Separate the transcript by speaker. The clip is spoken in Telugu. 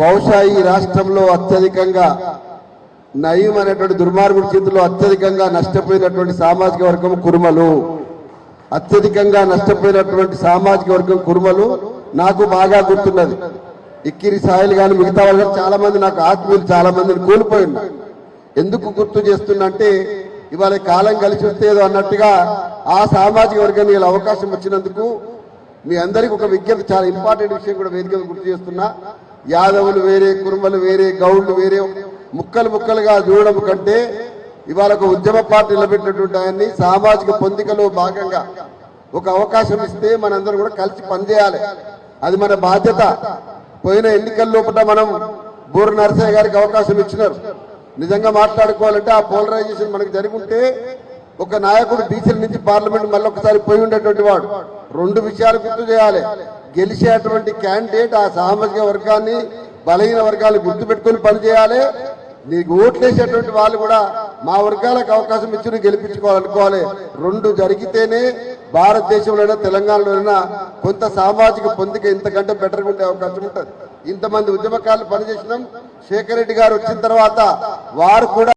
Speaker 1: బహుశా ఈ రాష్ట్రంలో అత్యధికంగా నయం అనేటువంటి దుర్మార్గుడి చేతిలో అత్యధికంగా నష్టపోయినటువంటి సామాజిక వర్గం కురుమలు. అత్యధికంగా నష్టపోయినటువంటి సామాజిక వర్గం కురుమలు నాకు బాగా గుర్తున్నది. ఇక్కిరి సాయిలు కానీ మిగతా వాళ్ళు చాలా మంది నాకు ఆత్మీయులు చాలా మందిని కోల్పోయి ఎందుకు గుర్తు చేస్తున్నంటే ఇవాళ కాలం కలిసి వస్తేదో అన్నట్టుగా ఆ సామాజిక వర్గానికి ఇలా అవకాశం వచ్చినందుకు మీ అందరికీ ఒక విజ్ఞప్తి చాలా ఇంపార్టెంట్ విషయం కూడా వేదికగా గుర్తు చేస్తున్నా. యాదవులు వేరే కురుమలు వేరే గౌడ్లు వేరే ముక్కలు ముక్కలుగా చూడడం కంటే ఇవాళ ఒక ఉద్యమ పార్టీ నిలబెట్టినటువంటి ఆయన్ని సామాజిక పొందికలో భాగంగా ఒక అవకాశం ఇస్తే మనందరం కూడా కలిసి పనిచేయాలి. అది మన బాధ్యత. పోయిన ఎన్నికల లోపల మనం బూర నరసయ్య గారికి అవకాశం ఇచ్చినారు. నిజంగా మాట్లాడుకోవాలంటే ఆ పోలరైజేషన్ మనకు జరుగుంటే ఒక నాయకుడు బీసీల నుంచి పార్లమెంట్ మళ్ళీ ఒకసారి పోయి ఉండేటువంటి వాడు. రెండు విషయాలు గుర్తు చేయాలి. గెలిచేటువంటి క్యాండిడేట్ ఆ సామాజిక వర్గాన్ని బలహీన వర్గాన్ని గుర్తుపెట్టుకుని పనిచేయాలి నీకు ఓట్లేసేటువంటి వాళ్ళు కూడా మా వర్గాలకు అవకాశం ఇచ్చి నువ్వు గెలిపించుకోవాలనుకోవాలి. రెండు జరిగితేనే భారతదేశంలోనైనా తెలంగాణలోనైనా కొంత సామాజిక పొందిక ఇంతకంటే బెటర్గా ఉండే అవకాశం ఉంటుంది. ఇంతమంది ఉద్యమకారులు పనిచేసినాం. శేఖర్ రెడ్డి గారు వచ్చిన తర్వాత వారు కూడా